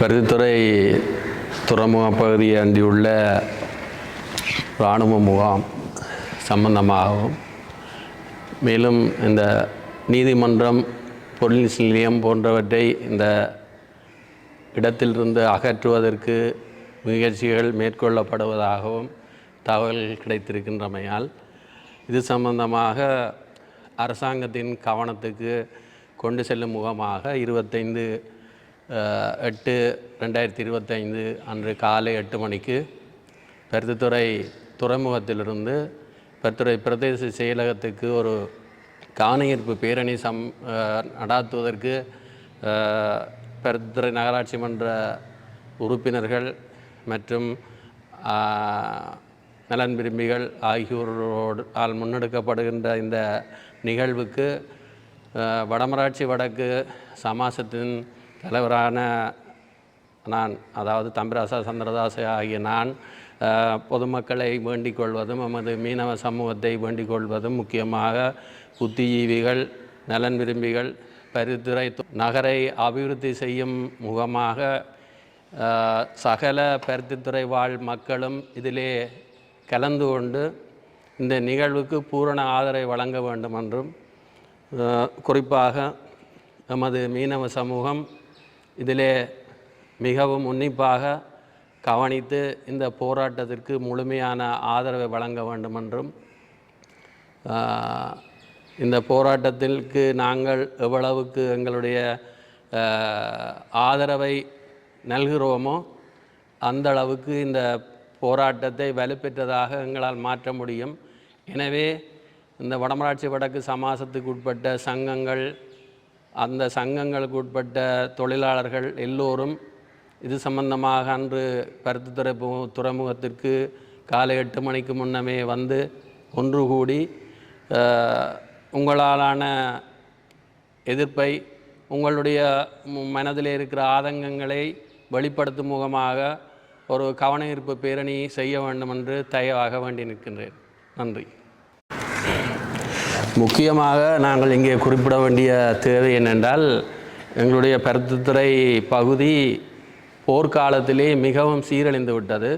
பருத்தித்துறை துறைமுக பகுதியை அண்டியுள்ள இராணுவ முகாம் சம்பந்தமாகவும் மேலும் இந்த நீதிமன்றம் போலீஸ் நிலையம் போன்றவற்றை இந்த இடத்திலிருந்து அகற்றுவதற்கு முயற்சிகள் மேற்கொள்ளப்படுவதாகவும் தகவல்கள் கிடைத்திருக்கின்றமையால் இது சம்பந்தமாக அரசாங்கத்தின் கவனத்துக்கு கொண்டு செல்லும் முகமாக இருபத்தைந்து எட்டு ரெண்டாயிரத்தி இருபத்தைந்து அன்று காலை எட்டு மணிக்கு பருத்தித்துறை துறைமுகத்திலிருந்து பருத்துறை பிரதேச செயலகத்துக்கு ஒரு காணியீர்ப்பு பேரணி சம் நடாத்துவதற்கு பருத்துறை நகராட்சி மன்ற உறுப்பினர்கள் மற்றும் நலன் விரும்பிகள் ஆகியோரோடு ஆல் முன்னெடுக்கப்படுகின்ற இந்த நிகழ்வுக்கு வடமராட்சி வடக்கு சமாசத்தின் தலைவரான நான் அதாவது தம்பிராசா சந்திரதாச ஆகிய நான் பொதுமக்களை வேண்டிக் கொள்வதும் நமது மீனவ சமூகத்தை வேண்டிக் கொள்வதும் முக்கியமாக புத்திஜீவிகள் நலன் விரும்பிகள் பரிந்துரை நகரை அபிவிருத்தி செய்யும் முகமாக சகல பருத்தித்துறை வாழ் மக்களும் இதிலே கலந்து கொண்டு இந்த நிகழ்வுக்கு பூரண ஆதரவை வழங்க வேண்டும் என்றும் குறிப்பாக நமது மீனவ சமூகம் இதிலே மிகவும் உன்னிப்பாக கவனித்து இந்த போராட்டத்திற்கு முழுமையான ஆதரவை வழங்க வேண்டும் என்றும் இந்த போராட்டத்திற்கு நாங்கள் எவ்வளவுக்கு எங்களுடைய ஆதரவை நல்கிறோமோ அந்த அளவுக்கு இந்த போராட்டத்தை வலுப்பெற்றதாக எங்களால் மாற்ற முடியும். எனவே இந்த வடமராட்சி வடக்கு சமாசத்துக்கு உட்பட்ட சங்கங்கள் அந்த சங்கங்களுக்கு உட்பட்ட தொழிலாளர்கள் எல்லோரும் இது சம்பந்தமாக அன்று பருத்தித்துறை பு- துறைமுகத்திற்கு காலை எட்டு மணிக்கு முன்னமே வந்து ஒன்று கூடி உங்களாலான எதிர்ப்பை உங்களுடைய மனதில் இருக்கிற ஆதங்கங்களை வெளிப்படுத்தும் முகமாக ஒரு கவன ஈர்ப்பு பேரணி செய்ய வேண்டும் என்று தயவாக வேண்டி நிற்கின்றேன். நன்றி. முக்கியமாக நாங்கள் இங்கே குறிப்பிட வேண்டிய தேவை என்னென்றால் எங்களுடைய பருத்தித்துறை பகுதி போர்க்காலத்திலே மிகவும் சீரழிந்து விட்டது.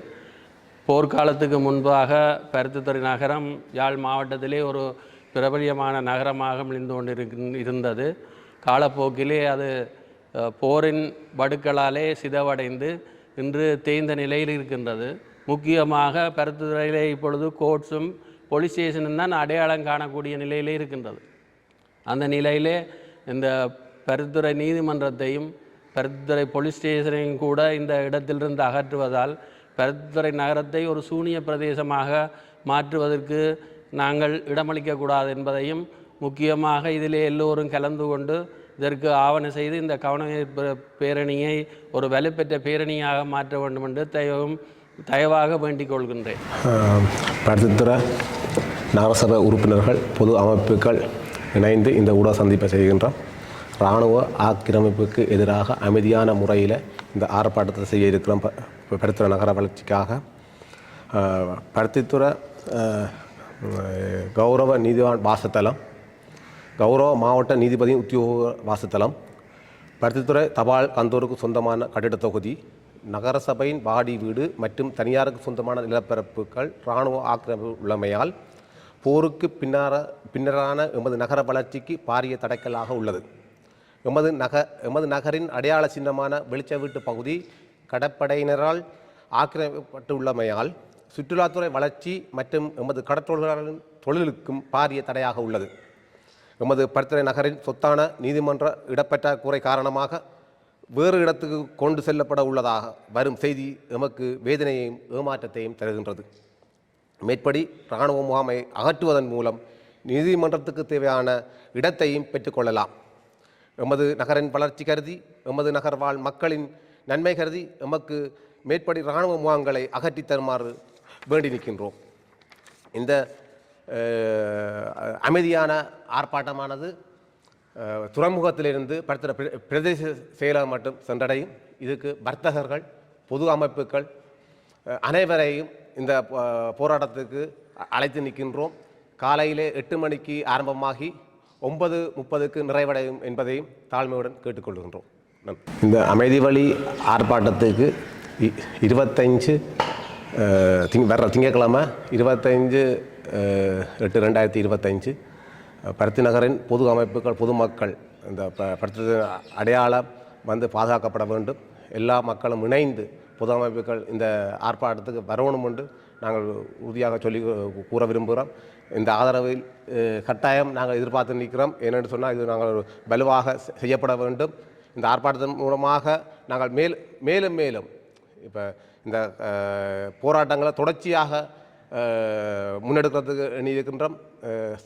போர்க்காலத்துக்கு முன்பாக பருத்தித்துறை நகரம் யாழ் மாவட்டத்திலே ஒரு பிரபலியமான நகரமாக மிளிந்து கொண்டு இருந்தது. காலப்போக்கிலே அது போரின் வடுக்களாலே சிதவடைந்து இன்று தேய்ந்த நிலையில் இருக்கின்றது. முக்கியமாக பருத்தித்துறையிலே இப்பொழுது கோட்ஸும் போலீஸ் ஸ்டேஷனும் தான் அடையாளம் காணக்கூடிய நிலையிலே இருக்கின்றது. அந்த நிலையிலே இந்த பருத்துறை நீதிமன்றத்தையும் பருத்துறை போலீஸ் ஸ்டேஷனையும் கூட இந்த இடத்திலிருந்து அகற்றுவதால் பருத்துறை நகரத்தை ஒரு சூனிய பிரதேசமாக மாற்றுவதற்கு நாங்கள் இடமளிக்கக்கூடாது என்பதையும் முக்கியமாக இதிலே எல்லோரும் கலந்து கொண்டு இதற்கு ஆவண செய்து இந்த கவன பேரணியை ஒரு வலுப்பெற்ற பேரணியாக மாற்ற வேண்டும் என்று தயவும் தயவாக வேண்டிக் கொள்கின்றேன். நகரசபை உறுப்பினர்கள் பொது அமைப்புகள் இணைந்து இந்த ஊடக சந்திப்பை செய்கின்றோம். இராணுவ ஆக்கிரமிப்புக்கு எதிராக அமைதியான முறையில் இந்த ஆர்ப்பாட்டத்தை செய்ய இருக்கிறோம். ப- பருத்தித்துறை நகர வளர்ச்சிக்காக. பருத்தித்துறை கௌரவ நீதிவான் வாசத்தலம் கௌரவ மாவட்ட நீதிபதி உத்தியோக வாசத்தலம் பருத்தித்துறை தபால் கந்தூருக்கு சொந்தமான கட்டிடத் தொகுதி நகரசபையின் வாடி வீடு மற்றும் தனியாருக்கு சொந்தமான நிலப்பரப்புகள் இராணுவ ஆக்கிரமிப்பு உள்ளமையால் போருக்கு பின்னார பின்னரான எமது நகர வளர்ச்சிக்கு பாரிய தடைக்கலாக உள்ளது. எமது நக எமது நகரின் அடையாள சின்னமான வெளிச்ச வீட்டு பகுதி கடற்படையினரால் ஆக்கிரமிக்கப்பட்டுள்ளமையால் சுற்றுலாத்துறை வளர்ச்சி மற்றும் எமது கடற்தொழிலாளர்களின் தொழிலுக்கும் பாரிய தடையாக உள்ளது. எமது பருத்திரை நகரின் சொத்தான நீதிமன்ற இடப்பற்றாக்குறை காரணமாக வேறு இடத்துக்கு கொண்டு செல்லப்பட உள்ளதாக வரும் செய்தி எமக்கு வேதனையையும் ஏமாற்றத்தையும் தருகின்றது. மேற்படி இராணுவ முகாமை அகற்றுவதன் மூலம் நீதிமன்றத்துக்கு தேவையான இடத்தையும் பெற்றுக்கொள்ளலாம் எமது நகரின் வளர்ச்சி கருதி எமது நகர் வாழ் மக்களின் நன்மை கருதி எமக்கு மேற்படி இராணுவ முகாம்களை அகற்றி தருமாறு வேண்டி நிற்கின்றோம். இந்த அமைதியான ஆர்ப்பாட்டமானது துறைமுகத்திலிருந்து படுத்துகிற பிர- பிரதேச செயலாளர் மட்டும் சென்றடையும். இதுக்கு வர்த்தகர்கள் பொது அமைப்புகள் அனைவரையும் இந்த போராட்டத்துக்கு அழைத்து நிற்கின்றோம். காலையிலே எட்டு மணிக்கு ஆரம்பமாகி ஒன்பது முப்பதுக்கு நிறைவடையும் என்பதையும் தாழ்மையுடன் கேட்டுக்கொள்கின்றோம். இந்த அமைதி வழி ஆர்ப்பாட்டத்துக்கு இருபத்தஞ்சு திங் வர்ற திங்கட்கிழமை இருபத்தஞ்சு எட்டு ரெண்டாயிரத்தி இருபத்தஞ்சு பருத்தி நகரின் பொது அமைப்புகள் பொதுமக்கள் இந்த ப- பருத்தி அடையாளம் வந்து பாதுகாக்கப்பட வேண்டும். எல்லா மக்களும் இணைந்து பொது அமைப்புகள் இந்த ஆர்ப்பாட்டத்துக்கு வரணும் என்று நாங்கள் உறுதியாக சொல்லி கூற விரும்புகிறோம். இந்த ஆதரவில் கட்டாயம் நாங்கள் எதிர்பார்த்து நிற்கிறோம். ஏனென்று சொன்னால் இது நாங்கள் ஒரு வலுவாக செய்யப்பட வேண்டும். இந்த ஆர்ப்பாட்டத்தின் மூலமாக நாங்கள் மேல் மேலும் மேலும் இப்போ இந்த போராட்டங்களை தொடர்ச்சியாக முன்னெடுக்கிறதுக்கு எண்ணி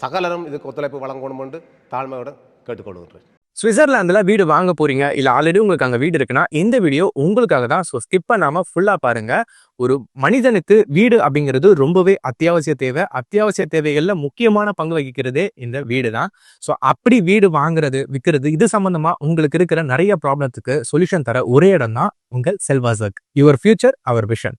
சகலரும் இதுக்கு ஒத்துழைப்பு வழங்கணும் என்று தாழ்மையுடன் கேட்டுக்கொள்கின்றேன். சுவிட்சர்லாந்தில் வீடு வாங்க போறீங்க? இல்லை ஆல்ரெடி உங்களுக்கு அங்கே வீடு இருக்குன்னா இந்த வீடியோ உங்களுக்காக தான். ஸோ ஸ்கிப் பண்ணாமல் ஃபுல்லாக பாருங்க. ஒரு மனிதனுக்கு வீடு அப்படிங்கிறது ரொம்பவே அத்தியாவசிய தேவை. அத்தியாவசிய தேவைகளில் முக்கியமான பங்கு வகிக்கிறதே இந்த வீடு தான். ஸோ அப்படி வீடு வாங்குறது விற்கிறது இது சம்மந்தமாக உங்களுக்கு இருக்கிற நிறைய ப்ராப்ளத்துக்கு சொல்யூஷன் தர ஒரே இடம் தான் உங்கள் செல்வாசக். Your future our vision